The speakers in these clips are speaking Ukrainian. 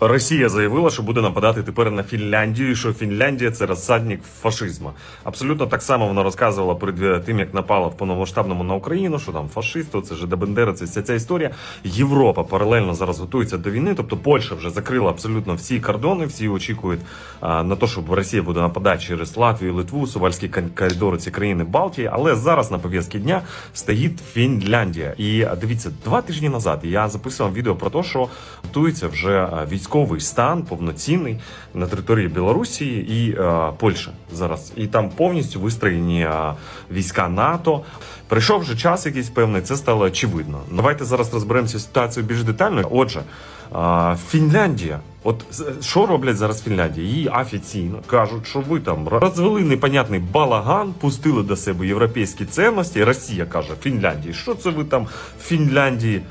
Росія заявила, що буде нападати тепер на Фінляндію, і що Фінляндія це розсадник фашизму. Абсолютно так само вона розказувала перед тим, як напала в повномасштабному на Україну, що там фашисти, це ж де Бендера, це вся ця історія. Європа паралельно зараз готується до війни. Тобто Польща вже закрила абсолютно всі кордони, всі очікують а, на те, щоб Росія буде нападати через Латвію, Литву, Сувальські коридори, ці країни Балтії. Але зараз на пов'язки дня стоїть Фінляндія. І дивіться, два тижні назад я записував відео про те, що готується вже а, військовий стан повноцінний на території Білорусі і а, Польщі зараз. І там повністю вистроєні а, війська НАТО. Прийшов вже час якийсь певний, це стало очевидно. Давайте зараз розберемося ситуацію більш детально. Отже, а, Фінляндія. От що роблять зараз Фінляндія? Її офіційно кажуть, що ви там розвели непонятний балаган, пустили до себе європейські цінності. Росія каже Фінляндії, що це ви там в Фінляндії?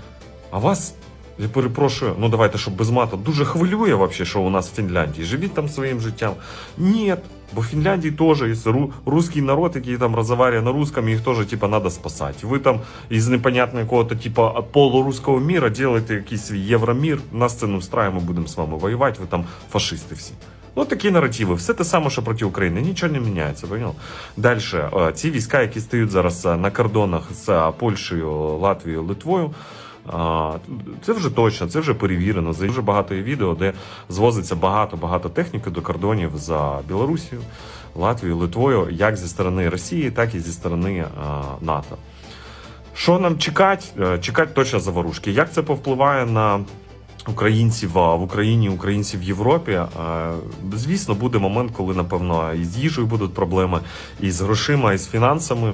А вас, я перепрошую, ну давайте, щоб без мата, дуже хвилює вообще, що у нас в Фінляндії. Живіть там своїм життям. Ні, бо в Фінляндії теж є ру, русський народ, який там розмовляє на русском, їх теж типа надо спасати. Ви там із непонятного якого-то типа полуруського міра делаете якийсь свій євромір, нас це не встрає, ми будемо з вами воювати, ви там фашисти всі. Ну, такі наративи, все те саме, що проти України, нічого не міняється. Понял? Далі, ці війська, які стоять зараз е, на кордонах з е, Польщею, Латвією, Литвою. Це вже точно, це вже перевірено. За дуже багато є відео, де звозиться багато-багато техніки до кордонів за Білорусію, Латвією, Литвою, як зі сторони Росії, так і зі сторони НАТО. Що нам чекати? Е, Чекати точно заворушки. Як це повпливає на українців в Україні, українців в Європі? Е, Звісно, буде момент, коли напевно і з їжею будуть проблеми, і з грошима, і з фінансами.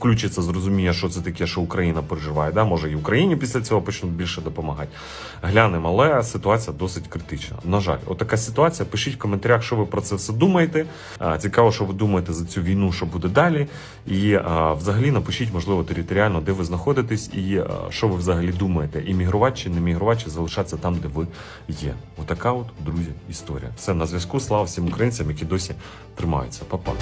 включиться, зрозуміє, що це таке, що Україна переживає. Да? Може, і Україні після цього почнуть більше допомагати. Глянемо, але ситуація досить критична. На жаль, отака ситуація. Пишіть в коментарях, що ви про це все думаєте. Цікаво, що ви думаєте за цю війну, що буде далі. І взагалі напишіть, можливо, територіально, де ви знаходитесь, і що ви взагалі думаєте, іммігрувати чи не мігрувати, чи залишатися там, де ви є. Отака от, друзі, історія. Все на зв'язку. Слава всім українцям, які досі тримаються. Па-па.